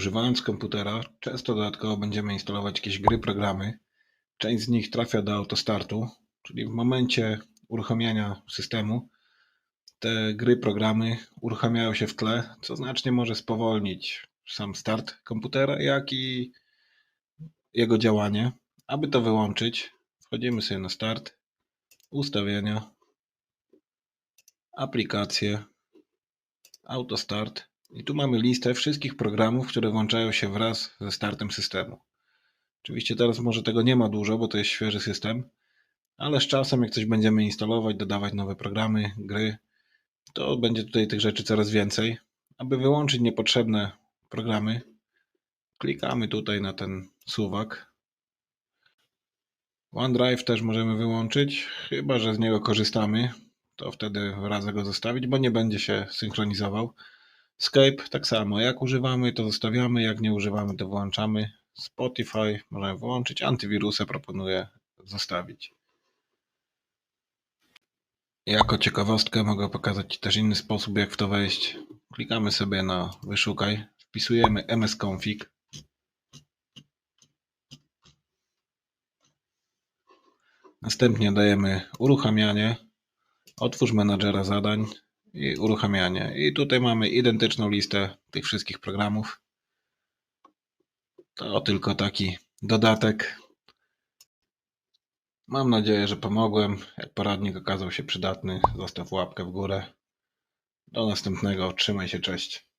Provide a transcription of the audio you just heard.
Używając komputera, często dodatkowo będziemy instalować jakieś gry, programy. Część z nich trafia do autostartu, czyli w momencie uruchamiania systemu te gry, programy uruchamiają się w tle, co znacznie może spowolnić sam start komputera, jak i jego działanie. Aby to wyłączyć, wchodzimy sobie na start, ustawienia, aplikacje, autostart i tu mamy listę wszystkich programów, które włączają się wraz ze startem systemu. Oczywiście teraz może tego nie ma dużo, bo to jest świeży system, ale z czasem jak coś będziemy instalować, dodawać nowe programy, gry, to będzie tutaj tych rzeczy coraz więcej. Aby wyłączyć niepotrzebne programy, klikamy tutaj na ten suwak. OneDrive też możemy wyłączyć, chyba że z niego korzystamy, to wtedy radzę go zostawić, bo nie będzie się synchronizował. Skype tak samo, jak używamy to zostawiamy, jak nie używamy to włączamy. Spotify możemy włączyć, antywirusy proponuję zostawić. Jako ciekawostkę mogę pokazać Ci też inny sposób, jak w to wejść. Klikamy sobie na wyszukaj, wpisujemy msconfig. Następnie dajemy uruchamianie, otwórz menadżera zadań i uruchamianie. I tutaj mamy identyczną listę tych wszystkich programów. To tylko taki dodatek. Mam nadzieję, że pomogłem. Jak poradnik okazał się przydatny, zostaw łapkę w górę. Do następnego. Trzymaj się, cześć.